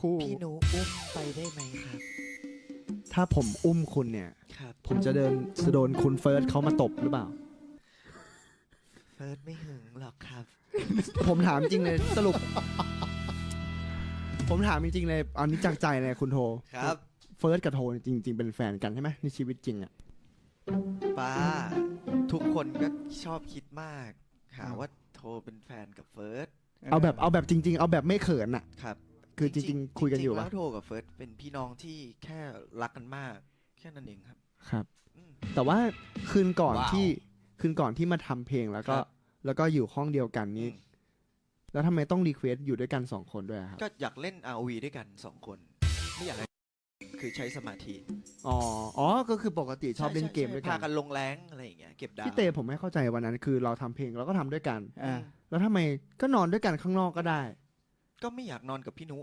คู่ พี่หนูอุ้มไปได้ไหมครับ ถ้าผมอุ้มคุณเนี่ย ครับผมจะเดินจะโดนคุณเฟิร์สเขามาตบหรือเปล่า เฟิร์สไม่หึงหรอกครับ ผมถามจริงเลยสรุป ผมถามจริงๆเลยอันนี้จากใจเลยคุณโทครับ เฟิร์สกับโทจริง ๆ เป็นแฟนกันใช่ไหมในชีวิตจริงอะป้า ทุกคนก็ชอบคิดมากหาว่าโทรเป็นแฟนกับเฟิร์สเอาแบบเอาแบบจริง ๆ เอาแบบไม่เขินอะครับ คือจริง ๆ คุยกันอยู่จริงๆปะ แล้วโทรกับเฟิร์สเป็นพี่น้องที่แค่รักกันมาก แค่นั้นเองครับ ครับ อืมแต่ว่าคืนก่อนว้าวที่คืนก่อนที่มาทำเพลงแล้วก็ ครับ แล้วก็อยู่ห้องเดียวกันนี้ อืมแล้วทำไมต้องรีเควสอยู่ด้วยกันสองคนด้วยอะครับ ก็อยากเล่น ROV ด้วยกันสองคน ไม่อยากให้คือใช้สมาธิอ๋อ อ๋อ ก็คือปกติชอบเล่นเกมด้วยกัพานกันลงแรงอะไรอย่างเงี้ยเก็บดาวพี่เตผมไม่เข้าใจวันนั้น คือเราทำเพลงเราก็ทำด้วยกัน อ่า แล้วทำไมก็นอนด้วยกันข้างนอกก็ได้ ก็ไม่อยากนอนกับพี่นุ